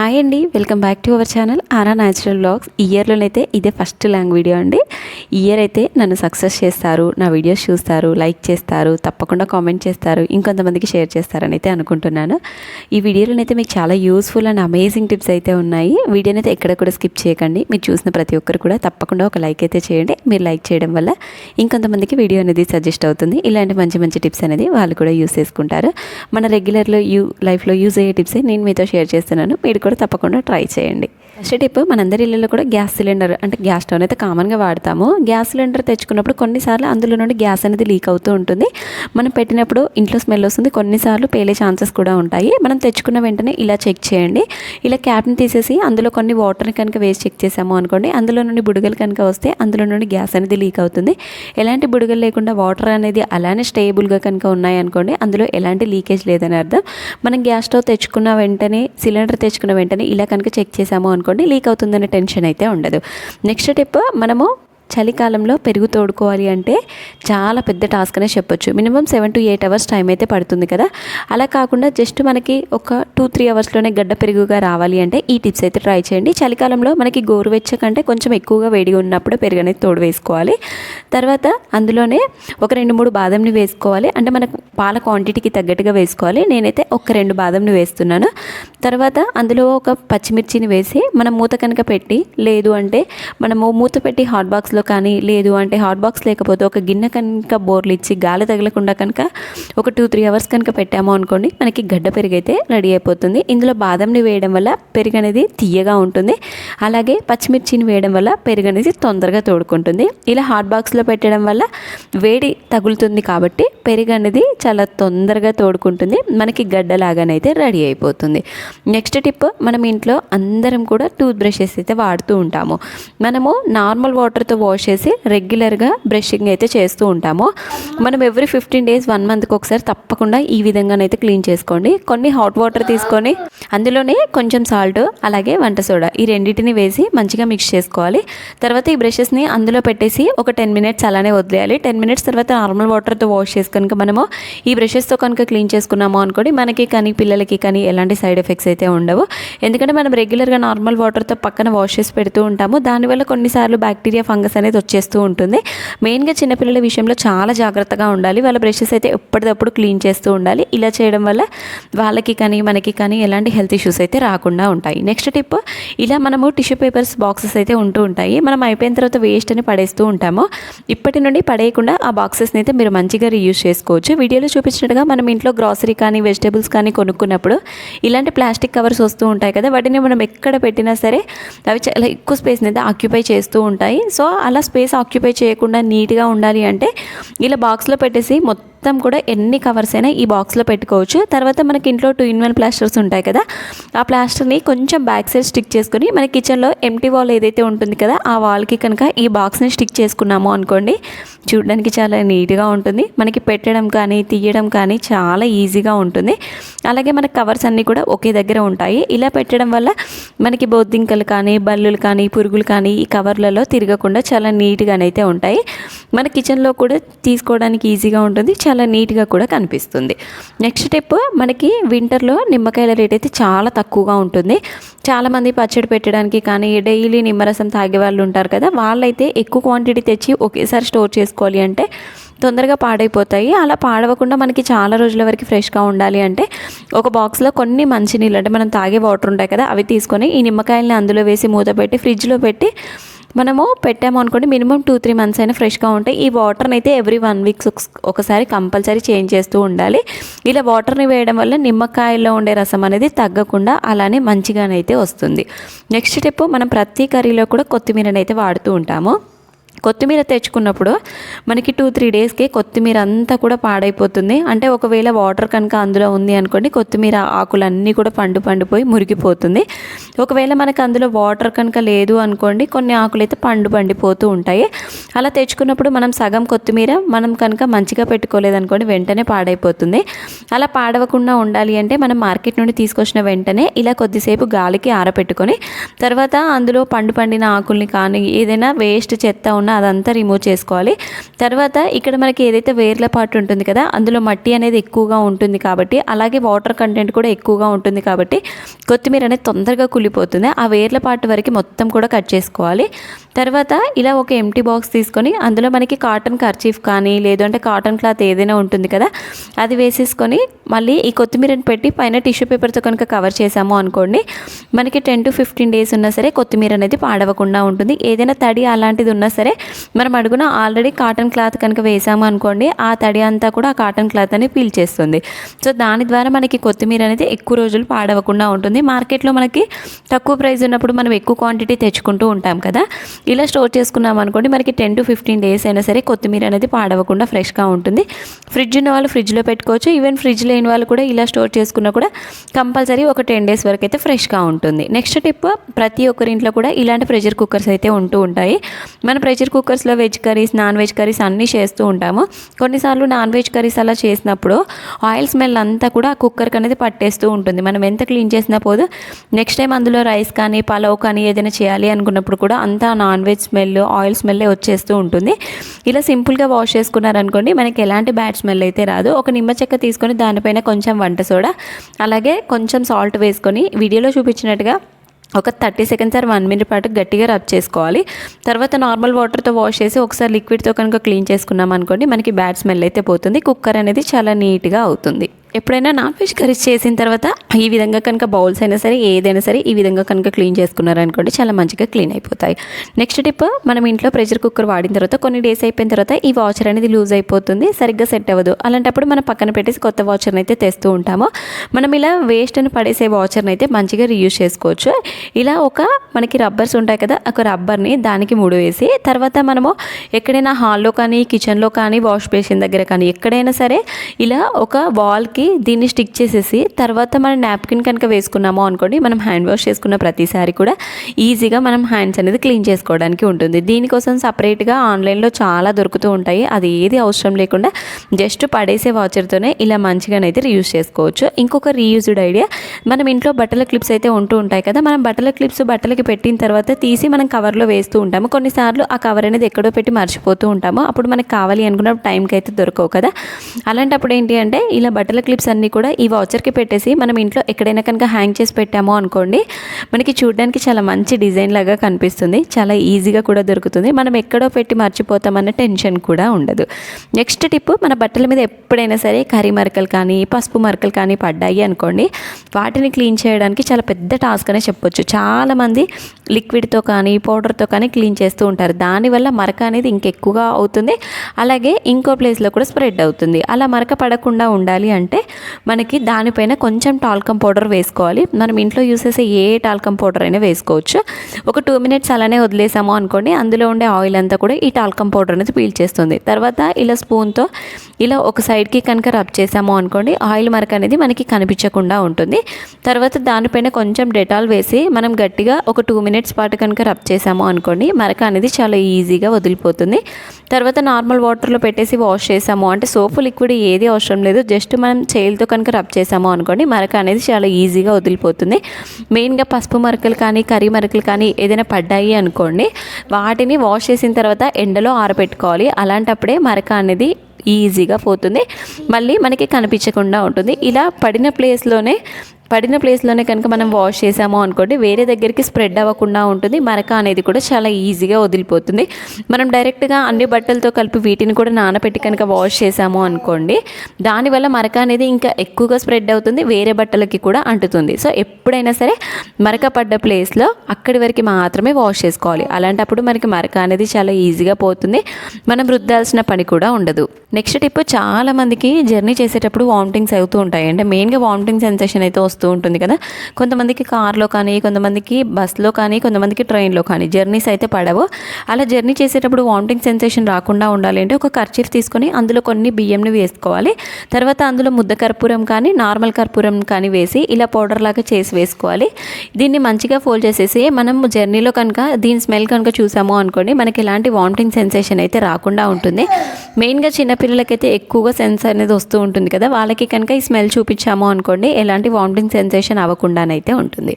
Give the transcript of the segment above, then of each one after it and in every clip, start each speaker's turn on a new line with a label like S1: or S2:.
S1: Hi అండి welcome back to our channel aura natural blogs ఇయర్లోనైతే ఇదే ఫస్ట్ లాంగ్ వీడియో అండి. ఇయర్ అయితే నన్ను సక్సెస్ చేస్తారు నా వీడియోస్ చూస్తారు లైక్ చేస్తారు తప్పకుండా కామెంట్ చేస్తారు ఇంకొంతమందికి షేర్ చేస్తారని అయితే అనుకుంటున్నాను. ఈ వీడియోలోనైతే మీకు చాలా యూస్ఫుల్ అండ్ అమేజింగ్ టిప్స్ అయితే ఉన్నాయి. వీడియోని అయితే ఎక్కడ కూడా స్కిప్ చేయకండి. మీరు చూసిన ప్రతి ఒక్కరు కూడా తప్పకుండా ఒక లైక్ అయితే చేయండి. మీరు లైక్ చేయడం వల్ల ఇంకొంతమందికి వీడియో అనేది సజెస్ట్ అవుతుంది. ఇలాంటి మంచి మంచి టిప్స్ అనేది వాళ్ళు కూడా యూస్ చేసుకుంటారు. మన రెగ్యులర్లో యూ లైఫ్లో యూజ్ అయ్యే టిప్సే నేను మీతో షేర్ చేస్తున్నాను. మీరు కూడా తప్పకుండా ట్రై చేయండి. ఫస్ట్ టిప్ మనందరి ఇళ్ళలో కూడా గ్యాస్ సిలిండర్ అంటే గ్యాస్ స్టవ్ అయితే కామన్గా వాడతాము. గ్యాస్ సిలిండర్ తెచ్చుకున్నప్పుడు కొన్నిసార్లు అందులో నుండి గ్యాస్ అనేది లీక్ అవుతూ ఉంటుంది. మనం పెట్టినప్పుడు ఇంట్లో స్మెల్ వస్తుంది. కొన్నిసార్లు పేలే ఛాన్సెస్ కూడా ఉంటాయి. మనం తెచ్చుకున్న వెంటనే ఇలా చెక్ చేయండి. ఇలా క్యాప్ని తీసేసి అందులో కొన్ని వాటర్ని కనుక వేసి చెక్ చేసాము అనుకోండి అందులో నుండి బుడగలు కనుక వస్తే అందులో నుండి గ్యాస్ అనేది లీక్ అవుతుంది. ఎలాంటి బుడగలు లేకుండా వాటర్ అనేది అలానే స్టేబుల్గా కనుక ఉన్నాయనుకోండి అందులో ఎలాంటి లీకేజ్ లేదని అర్థం. మనం గ్యాస్ స్టవ్ తెచ్చుకున్న వెంటనే సిలిండర్ తెచ్చుకున్న వెంటనే ఇలా కనుక చెక్ చేసాము అనుకోండి లీక్ అవుతుందనే టెన్షన్ అయితే ఉండదు. నెక్స్ట్ టిప్ మనము చలికాలంలో పెరుగు తోడుకోవాలి అంటే చాలా పెద్ద టాస్క్ అనే చెప్పొచ్చు. Minimum seven to eight hours time అయితే పడుతుంది కదా. అలా కాకుండా జస్ట్ మనకి ఒక టూ త్రీ అవర్స్లోనే గడ్డ పెరుగుగా రావాలి అంటే ఈ టిప్స్ అయితే ట్రై చేయండి. చలికాలంలో మనకి గోరువెచ్చ కంటే కొంచెం ఎక్కువగా వేడిగా ఉన్నప్పుడు పెరుగు అనేది తోడు వేసుకోవాలి. తర్వాత అందులోనే ఒక రెండు మూడు బాదంని వేసుకోవాలి. అంటే మనకు పాల క్వాంటిటీకి తగ్గట్టుగా వేసుకోవాలి. నేనైతే ఒక రెండు బాదంని వేస్తున్నాను. తర్వాత అందులో ఒక పచ్చిమిర్చిని వేసి మనం మూత కనుక పెట్టి లేదు అంటే మనము మూత పెట్టి హాట్ బాక్స్లో కానీ లేదు అంటే హాట్ బాక్స్ లేకపోతే ఒక గిన్నె కనుక బోర్లు ఇచ్చి గాలి తగలకుండా కనుక ఒక టూ త్రీ అవర్స్ కనుక పెట్టాము అనుకోండి మనకి గడ్డ పెరుగు అయితే రెడీ అయిపోతుంది. ఇందులో బాదంని వేయడం వల్ల పెరుగు అనేది తీయగా ఉంటుంది. అలాగే పచ్చిమిర్చిని వేయడం వల్ల పెరుగు అనేది తొందరగా తోడుకుంటుంది. ఇలా హాట్ బాక్స్లో పెట్టడం వల్ల వేడి తగులుతుంది కాబట్టి పెరుగు అనేది చాలా తొందరగా తోడుకుంటుంది. మనకి గడ్డలాగానైతే రెడీ అయిపోతుంది. నెక్స్ట్ టిప్ మనం ఇంట్లో అందరం కూడా టూత్ బ్రషెస్ అయితే వాడుతూ ఉంటాము. మనము నార్మల్ వాటర్తో వాష్ చేసి రెగ్యులర్గా బ్రషింగ్ అయితే చేస్తూ ఉంటాము. మనం ఎవ్రీ ఫిఫ్టీన్ డేస్ వన్ మంత్కి ఒకసారి తప్పకుండా ఈ విధంగానైతే క్లీన్ చేసుకోండి. కొన్ని హాట్ వాటర్ తీసుకొని అందులోనే కొంచెం సాల్ట్ అలాగే వంట సోడా ఈ రెండింటిని వేసి మంచిగా మిక్స్ చేసుకోవాలి. తర్వాత ఈ బ్రషెస్ని అందులో పెట్టేసి ఒక టెన్ మినిట్స్ అలానే వదిలేయాలి. టెన్ మినిట్స్ తర్వాత నార్మల్ వాటర్తో వాష్ చేసి కనుక మనము ఈ బ్రషెస్తో కనుక క్లీన్ చేసుకున్నాము అనుకోండి మనకి కానీ పిల్లలకి కానీ ఎలాంటి సైడ్ ఎఫెక్ట్స్ అయితే ఉండవు. ఎందుకంటే మనం రెగ్యులర్గా నార్మల్ వాటర్తో పక్కన వాష్ చేసి పెడుతూ ఉంటాము. దానివల్ల కొన్నిసార్లు బ్యాక్టీరియా ఫంగస్ అనేది వచ్చేస్తూ ఉంటుంది. మెయిన్గా చిన్నపిల్లల విషయంలో చాలా జాగ్రత్తగా ఉండాలి. వాళ్ళ బ్రషెస్ అయితే ఎప్పటికప్పుడు క్లీన్ చేస్తూ ఉండాలి. ఇలా చేయడం వల్ల వాళ్ళకి కానీ మనకి కానీ ఎలాంటి హెల్త్ ఇష్యూస్ అయితే రాకుండా ఉంటాయి. నెక్స్ట్ టిప్ ఇలా మనము టిష్యూ పేపర్స్ బాక్సెస్ అయితే ఉంటూ ఉంటాయి. మనం అయిపోయిన తర్వాత వేస్ట్ అని పడేస్తూ ఉంటాము. ఇప్పటి నుండి పడేయకుండా ఆ బాక్సెస్ని అయితే మీరు మంచిగా రీయూజ్ చేసుకోవచ్చు. వీడియోలో చూపించినట్టుగా మనం ఇంట్లో గ్రాసరీ కానీ వెజిటేబుల్స్ కానీ కొనుక్కున్నప్పుడు ఇలాంటి ప్లాస్టిక్ కవర్స్ వస్తూ ఉంటాయి కదా వాటిని మనం ఎక్కడ పెట్టినా సరే అవి చాలా ఎక్కువ స్పేస్ని అయితే ఆక్యుపై చేస్తూ ఉంటాయి. సో అలా స్పేస్ ఆక్యుపై చేయకుండా నీట్గా ఉండాలి అంటే ఇలా బాక్స్లో పెట్టేసి మొత్తం మొత్తం కూడా ఎన్ని కవర్స్ అయినా ఈ బాక్స్లో పెట్టుకోవచ్చు. తర్వాత మనకి ఇంట్లో టూ ఇన్ వన్ ప్లాస్టర్స్ ఉంటాయి కదా ఆ ప్లాస్టర్ని కొంచెం బ్యాక్ సైడ్ స్టిక్ చేసుకొని మన కిచెన్లో ఎంటీ వాల్ ఏదైతే ఉంటుంది కదా ఆ వాల్కి కనుక ఈ బాక్స్ని స్టిక్ చేసుకున్నాము అనుకోండి చూడడానికి చాలా నీట్గా ఉంటుంది. మనకి పెట్టడం కానీ తీయడం కానీ చాలా ఈజీగా ఉంటుంది. అలాగే మన కవర్స్ అన్నీ కూడా ఒకే దగ్గర ఉంటాయి. ఇలా పెట్టడం వల్ల మనకి బొద్దింకలు కానీ బల్లులు కానీ పురుగులు కానీ ఈ కవర్లలో తిరగకుండా చాలా నీట్గానైతే ఉంటాయి. మన కిచెన్లో కూడా తీసుకోవడానికి ఈజీగా ఉంటుంది. చాలా నీట్గా కూడా కనిపిస్తుంది. నెక్స్ట్ స్టెప్ మనకి వింటర్లో నిమ్మకాయల రేట్ అయితే చాలా తక్కువగా ఉంటుంది. చాలామంది పచ్చడి పెట్టడానికి కానీ డైలీ నిమ్మరసం తాగే వాళ్ళు ఉంటారు కదా వాళ్ళైతే ఎక్కువ క్వాంటిటీ తెచ్చి ఒకేసారి స్టోర్ చేసుకోవాలి అంటే తొందరగా పాడైపోతాయి. అలా పాడవకుండా మనకి చాలా రోజుల వరకు ఫ్రెష్గా ఉండాలి అంటే ఒక బాక్స్లో కొన్ని మంచినీళ్ళు అంటే మనం తాగే వాటర్ ఉంటాయి కదా అవి తీసుకొని ఈ నిమ్మకాయలని అందులో వేసి మూత పెట్టి ఫ్రిడ్జ్లో పెట్టి మనము పెట్టాము అనుకోండి మినిమం టూ త్రీ మంత్స్ అయినా ఫ్రెష్గా ఉంటాయి. ఈ వాటర్ని అయితే ఎవ్రీ వన్ వీక్స్ ఒకసారి కంపల్సరీ చేంజ్ చేస్తూ ఉండాలి. ఇలా వాటర్ని వేయడం వల్ల నిమ్మకాయల్లో ఉండే రసం అనేది తగ్గకుండా అలానే మంచిగానైతే వస్తుంది. నెక్స్ట్ స్టెప్ మనం ప్రతి కర్రీలో కూడా కొత్తిమీరని అయితే వాడుతూ ఉంటాము. కొత్తిమీర తెచ్చుకున్నప్పుడు మనకి టూ త్రీ డేస్కి కొత్తిమీర అంతా కూడా పాడైపోతుంది. అంటే ఒకవేళ వాటర్ కనుక అందులో ఉంది అనుకోండి కొత్తిమీర ఆకులన్నీ కూడా పండు పండిపోయి మురిగిపోతుంది. ఒకవేళ మనకు అందులో వాటర్ కనుక లేదు అనుకోండి కొన్ని ఆకులు అయితే పండు పండిపోతూ ఉంటాయి. అలా తెచ్చుకున్నప్పుడు మనం సగం కొత్తిమీర మనం కనుక మంచిగా పెట్టుకోలేదనుకోండి వెంటనే పాడైపోతుంది. అలా పాడవకుండా ఉండాలి అంటే మనం మార్కెట్ నుండి తీసుకొచ్చిన వెంటనే ఇలా కొద్దిసేపు గాలికి ఆరబెట్టుకొని తర్వాత అందులో పండు పండిన ఆకుల్ని కానీ ఏదైనా వేస్ట్ చెత్త ఉన్నా అదంతా రిమూవ్ చేసుకోవాలి. తర్వాత ఇక్కడ మనకి ఏదైతే వేర్ల పాటు ఉంటుంది కదా అందులో మట్టి అనేది ఎక్కువగా ఉంటుంది కాబట్టి అలాగే వాటర్ కంటెంట్ కూడా ఎక్కువగా ఉంటుంది కాబట్టి కొత్తిమీర అనేది తొందరగా కుళ్ళిపోతుంది. ఆ వేర్ల పార్ట్ వరకు మొత్తం కూడా కట్ చేసుకోవాలి. తర్వాత ఇలా ఒక ఎంటీ బాక్స్ తీసుకొని అందులో మనకి కాటన్ కర్చీఫ్ కానీ లేదంటే కాటన్ క్లాత్ ఏదైనా ఉంటుంది కదా అది వేసేసుకొని మళ్ళీ ఈ కొత్తిమీరని పెట్టి పైన టిష్యూ పేపర్తో కనుక కవర్ చేసాము అనుకోండి మనకి టెన్ టు ఫిఫ్టీన్ డేస్ ఉన్నా సరే కొత్తిమీర అనేది పాడవకుండా ఉంటుంది. ఏదైనా తడి అలాంటిది ఉన్నా సరే మనం అడుగున ఆల్రెడీ కాటన్ క్లాత్ కనుక వేసాము అనుకోండి ఆ తడి అంతా కూడా ఆ కాటన్ క్లాత్ అనేది పీల్చేస్తుంది సో దాని ద్వారా మనకి కొత్తిమీర అనేది ఎక్కువ రోజులు పాడవకుండా ఉంటుంది. మార్కెట్లో మనకి తక్కువ ప్రైస్ ఉన్నప్పుడు మనం ఎక్కువ క్వాంటిటీ తెచ్చుకుంటూ ఉంటాం కదా ఇలా స్టోర్ చేసుకున్నాం అనుకోండి మనకి టెన్ టు ఫిఫ్టీన్ డేస్ అయినా సరే కొత్తిమీర అనేది పాడవకుండా ఫ్రెష్గా ఉంటుంది. ఫ్రిడ్జ్ ఉన్న వాళ్ళు ఫ్రిడ్జ్లో పెట్టుకోవచ్చు. ఈవెన్ ఫ్రిడ్జ్ లేని వాళ్ళు కూడా ఇలా స్టోర్ చేసుకున్నా కూడా కంపల్సరీ ఒక టెన్ డేస్ వరకు అయితే ఫ్రెష్గా ఉంటుంది. నెక్స్ట్ టిప్ ప్రతి ఒక్కరింట్లో కూడా ఇలాంటి ప్రెషర్ కుక్కర్స్ అయితే ఉంటూ ఉంటాయి. మన pressure కుక్కర్స్లో veg curries non veg curries అన్నీ చేస్తూ ఉంటాము. కొన్నిసార్లు నాన్ వెజ్ కర్రీస్ అలా చేసినప్పుడు ఆయిల్ స్మెల్ అంతా కూడా ఆ కుక్కర్కి అనేది పట్టేస్తూ ఉంటుంది. మనం ఎంత క్లీన్ చేసినా పోదు నెక్స్ట్ టైం అందులో రైస్ కానీ పలావ్ కానీ ఏదైనా చేయాలి అనుకున్నప్పుడు కూడా అంతా non veg smell oil smell వచ్చేస్తూ ఉంటుంది. ఇలా సింపుల్గా వాష్ చేసుకున్నారనుకోండి మనకి ఎలాంటి బ్యాడ్ స్మెల్ అయితే రాదు. ఒక నిమ్మ చెక్క తీసుకొని దానిపైన కొంచెం వంట సోడా అలాగే కొంచెం సాల్ట్ వేసుకొని వీడియోలో చూపించినట్టుగా ఒక thirty seconds or one minute పాటు గట్టిగా రబ్ చేసుకోవాలి. తర్వాత నార్మల్ వాటర్తో వాష్ చేసి ఒకసారి లిక్విడ్తో కనుక క్లీన్ చేసుకున్నాం అనుకోండి మనకి బ్యాడ్ స్మెల్ అయితే పోతుంది. కుక్కర్ అనేది చాలా నీట్గా అవుతుంది. ఎప్పుడైనా నాన్ వెజ్ కర్రీస్ చేసిన తర్వాత ఈ విధంగా కనుక బౌల్స్ అయినా సరే ఏదైనా సరే ఈ విధంగా కనుక క్లీన్ చేసుకున్నారనుకోండి చాలా మంచిగా క్లీన్ అయిపోతాయి. నెక్స్ట్ టిప్ మనం ఇంట్లో ప్రెషర్ కుక్కర్ వాడిన తర్వాత కొన్ని డేస్ అయిపోయిన తర్వాత ఈ వాచర్ అనేది లూజ్ అయిపోతుంది సరిగ్గా సెట్ అవ్వదు. అలాంటప్పుడు మనం పక్కన పెట్టేసి కొత్త వాచర్ని అయితే తెస్తూ ఉంటాము. మనం ఇలా వేస్ట్ అని పడేసే వాచర్ని అయితే మంచిగా రీయూజ్ చేసుకోవచ్చు. ఇలా ఒక మనకి రబ్బర్స్ ఉంటాయి కదా ఒక రబ్బర్ని దానికి మూడు వేసి తర్వాత మనము ఎక్కడైనా హాల్లో కానీ కిచెన్లో కానీ వాష్ బేసిన్ దగ్గర కానీ ఎక్కడైనా సరే ఇలా ఒక వాల్కి దీన్ని స్టిక్ చేసేసి తర్వాత మనం నాప్కిన్ కనుక వేసుకున్నామో అనుకోండి మనం హ్యాండ్ వాష్ చేసుకున్న ప్రతిసారి కూడా ఈజీగా మనం హ్యాండ్స్ అనేది క్లీన్ చేసుకోవడానికి ఉంటుంది. దీనికోసం సపరేట్గా ఆన్లైన్లో చాలా దొరుకుతూ ఉంటాయి. అది ఏది అవసరం లేకుండా జస్ట్ పడేసే వాచర్తోనే ఇలా మంచిగానైతే రీయూజ్ చేసుకోవచ్చు. ఇంకొక రీయూజ్డ్ ఐడియా మనం ఇంట్లో బట్టల క్లిప్స్ అయితే ఉంటూ ఉంటాయి కదా మనం బట్టల క్లిప్స్ బట్టలకి పెట్టిన తర్వాత తీసి మనం కవర్లో వేస్తూ ఉంటాము. కొన్నిసార్లు ఆ కవర్ అనేది ఎక్కడో పెట్టి మర్చిపోతూ ఉంటాము. అప్పుడు మనకు కావాలి అనుకున్నప్పుడు టైంకి అయితే దొరకవు కదా. అలాంటప్పుడు ఏంటి అంటే ఇలా బట్టల క్లిప్స్ అన్నీ కూడా ఈ వాచర్కి పెట్టేసి మనం ఇంట్లో ఎక్కడైనా కనుక హ్యాంగ్ చేసి పెట్టామో అనుకోండి మనకి చూడడానికి చాలా మంచి డిజైన్ లాగా కనిపిస్తుంది. చాలా ఈజీగా కూడా దొరుకుతుంది. మనం ఎక్కడో పెట్టి మర్చిపోతామన్న టెన్షన్ కూడా ఉండదు. నెక్స్ట్ టిప్ మన బట్టల మీద ఎప్పుడైనా సరే కర్రీ మరకలు కానీ పసుపు మరకలు కానీ పడ్డాయి అనుకోండి వాటిని క్లీన్ చేయడానికి చాలా పెద్ద టాస్క్ అనే చెప్పొచ్చు. చాలామంది లిక్విడ్తో కానీ పౌడర్తో కానీ క్లీన్ చేస్తూ ఉంటారు. దానివల్ల మరక అనేది ఇంకెక్కువగా అవుతుంది. అలాగే ఇంకో ప్లేస్లో కూడా స్ప్రెడ్ అవుతుంది. అలా మరక పడకుండా ఉండాలి అంటే మనకి దానిపైన కొంచెం టాల్కమ్ పౌడర్ వేసుకోవాలి. మనం ఇంట్లో యూస్ చేసే ఏ టాల్కమ్ పౌడర్ అయినా వేసుకోవచ్చు. ఒక టూ మినిట్స్ అలానే వదిలేసాము అనుకోండి అందులో ఉండే ఆయిల్ అంతా కూడా ఈ టాల్కమ్ పౌడర్ అనేది పీల్చేస్తుంది తర్వాత ఇలా స్పూన్తో ఇలా ఒక సైడ్కి కనుక రబ్ చేసాము అనుకోండి ఆయిల్ మరక అనేది మనకి కనిపించకుండా ఉంటుంది. తర్వాత దానిపైన కొంచెం డెటాల్ వేసి మనం గట్టిగా ఒక టూ మినిట్స్ పాటు కనుక రబ్ చేసాము అనుకోండి మరక అనేది చాలా ఈజీగా వదిలిపోతుంది. తర్వాత నార్మల్ వాటర్లో పెట్టేసి వాష్ చేసాము. అంటే సోపు లిక్విడ్ ఏది అవసరం లేదు జస్ట్ మనం చేయిలతో కనుక రబ్ చేసాము అనుకోండి మరక అనేది చాలా ఈజీగా వదిలిపోతుంది. మెయిన్గా పసుపు మరకలు కానీ కర్రీ మరకలు కానీ ఏదైనా పడ్డాయి అనుకోండి వాటిని వాష్ చేసిన తర్వాత ఎండలో ఆరబెట్టుకోవాలి. అలాంటప్పుడే మరక అనేది ఈజీగా పోతుంది. మళ్ళీ మనకి కనిపించకుండా ఉంటుంది. ఇలా పడిన ప్లేస్లోనే పడిన ప్లేస్లోనే కనుక మనం వాష్ చేసాము అనుకోండి వేరే దగ్గరికి స్ప్రెడ్ అవ్వకుండా ఉంటుంది. మరక అనేది కూడా చాలా ఈజీగా వదిలిపోతుంది. మనం డైరెక్ట్గా అన్ని బట్టలతో కలిపి వీటిని కూడా నానబెట్టి కనుక వాష్ చేసాము అనుకోండి దానివల్ల మరక అనేది ఇంకా ఎక్కువగా స్ప్రెడ్ అవుతుంది వేరే బట్టలకి కూడా అంటుతుంది. సో ఎప్పుడైనా సరే మరక పడ్డ ప్లేస్లో అక్కడి వరకు మాత్రమే వాష్ చేసుకోవాలి. అలాంటప్పుడు మనకి మరక అనేది చాలా ఈజీగా పోతుంది. మనం రుద్దాల్సిన పని కూడా ఉండదు. నెక్స్ట్ టిప్ చాలా మందికి జర్నీ చేసేటప్పుడు వామిటింగ్స్ అవుతూ ఉంటాయి. అంటే మెయిన్గా వామిటింగ్ సెన్సేషన్ అయితే వస్తుంది వస్తూ ఉంటుంది కదా. కొంతమందికి కార్లో కానీ కొంతమందికి బస్లో కానీ కొంతమందికి ట్రైన్లో కానీ జర్నీస్ అయితే పడవు. అలా జర్నీ చేసేటప్పుడు వామిటింగ్ సెన్సేషన్ రాకుండా ఉండాలి అంటే ఒక కర్చీఫ్ తీసుకొని అందులో కొన్ని బియ్యంని వేసుకోవాలి. తర్వాత అందులో ముద్ద కర్పూరం కానీ నార్మల్ కర్పూరం కానీ వేసి ఇలా పౌడర్ లాగా చేసి వేసుకోవాలి. దీన్ని మంచిగా ఫోల్డ్ చేసేసి మనం జర్నీలో కనుక దీని స్మెల్ కనుక చూసాము అనుకోండి మనకి ఎలాంటి వామిటింగ్ సెన్సేషన్ అయితే రాకుండా ఉంటుంది. మెయిన్గా చిన్నపిల్లలకైతే ఎక్కువగా సెన్స్ అనేది వస్తూ ఉంటుంది కదా. వాళ్ళకి కనుక ఈ స్మెల్ చూపించాము అనుకోండి ఎలాంటి వామిటింగ్ సెన్సేషన్ అవ్వకుండానైతే ఉంటుంది.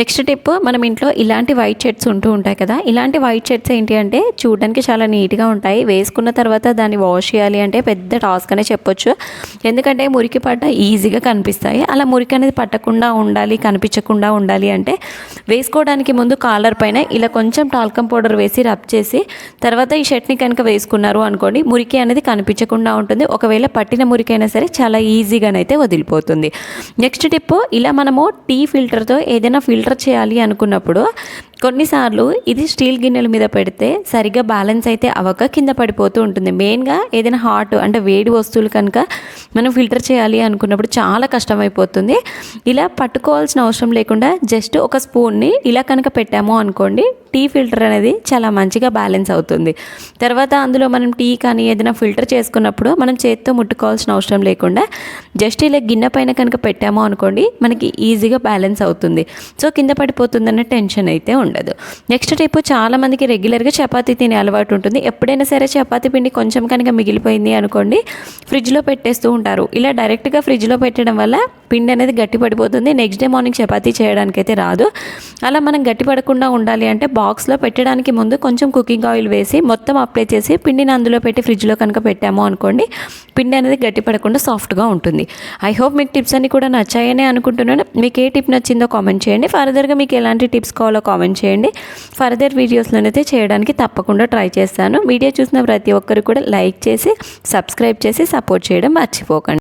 S1: నెక్స్ట్ టిప్ మనం ఇంట్లో ఇలాంటి వైట్ షర్ట్స్ ఉంటూ ఉంటాయి కదా ఇలాంటి వైట్ షర్ట్స్ ఏంటి అంటే చూడడానికి చాలా నీట్గా ఉంటాయి. వేసుకున్న తర్వాత దాన్ని వాష్ చేయాలి అంటే పెద్ద టాస్క్ అనే చెప్పొచ్చు. ఎందుకంటే మురికి పడ్డ ఈజీగా కనిపిస్తాయి. అలా మురికి అనేది పట్టకుండా ఉండాలి కనిపించకుండా ఉండాలి అంటే వేసుకోవడానికి ముందు కాలర్ పైన ఇలా కొంచెం టాల్కమ్ పౌడర్ వేసి రబ్ చేసి తర్వాత ఈ షర్ట్ని కనుక వేసుకున్నారు అనుకోండి మురికి అనేది కనిపించకుండా ఉంటుంది. ఒకవేళ పట్టిన మురికైనా సరే చాలా ఈజీగానైతే వదిలిపోతుంది. నెక్స్ట్ టిప్ ఇలా మనము టీ ఫిల్టర్తో ఏదైనా ఫిల్టర్ చేయాలి అనుకున్నప్పుడు కొన్నిసార్లు ఇది స్టీల్ గిన్నెల మీద పెడితే సరిగ్గా బ్యాలెన్స్ అయితే అవ్వక కింద పడిపోతూ ఉంటుంది. మెయిన్గా ఏదైనా హాట్ అంటే వేడి వస్తువులు కనుక మనం ఫిల్టర్ చేయాలి అనుకున్నప్పుడు చాలా కష్టమైపోతుంది. ఇలా పట్టుకోవాల్సిన అవసరం లేకుండా జస్ట్ ఒక స్పూన్ని ఇలా కనుక పెట్టాము అనుకోండి టీ ఫిల్టర్ అనేది చాలా మంచిగా బ్యాలెన్స్ అవుతుంది. తర్వాత అందులో మనం టీ కానీ ఏదైనా ఫిల్టర్ చేసుకున్నప్పుడు మనం చేతితో ముట్టుకోవాల్సిన అవసరం లేకుండా జస్ట్ ఇలా గిన్నె పైన కనుక పెట్టాము అనుకోండి మనకి ఈజీగా బ్యాలెన్స్ అవుతుంది. సో కింద పడిపోతుందన్న టెన్షన్ అయితే ఉండదు. నెక్స్ట్ టిప్ చాలా మందికి రెగ్యులర్గా చపాతీ తినే అలవాటు ఉంటుంది. ఎప్పుడైనా సరే చపాతీ పిండి కొంచెం కనుక మిగిలిపోయింది అనుకోండి ఫ్రిడ్జ్లో పెట్టేస్తూ ఉంటారు. ఇలా డైరెక్ట్గా ఫ్రిడ్జ్లో పెట్టడం వల్ల పిండి అనేది గట్టి పడిపోతుంది. నెక్స్ట్ డే మార్నింగ్ చపాతీ చేయడానికి అయితే రాదు. అలా మనం గట్టి పడకుండా ఉండాలి అంటే బాక్స్లో పెట్టడానికి ముందు కొంచెం కుకింగ్ ఆయిల్ వేసి మొత్తం అప్లై చేసి పిండిని అందులో పెట్టి ఫ్రిడ్జ్లో కనుక పెట్టాము అనుకోండి పిండి అనేది గట్టి పడకుండా సాఫ్ట్గా ఉంటుంది. ఐ హోప్ మీకు టిప్స్ అన్ని కూడా నచ్చాయని అనుకుంటున్నాను. మీకు ఏ టిప్ నచ్చిందో కామెంట్ చేయండి. ఫర్దర్గా మీకు ఎలాంటి టిప్స్ కావాలో కామెంట్ కామెంట్ చేయండి. ఫర్దర్ వీడియోస్లోనైతే చేయడానికి తప్పకుండా ట్రై చేస్తాను. వీడియో చూసిన ప్రతి ఒక్కరు కూడా లైక్ చేసి సబ్స్క్రైబ్ చేసి సపోర్ట్ చేయడం మర్చిపోకండి.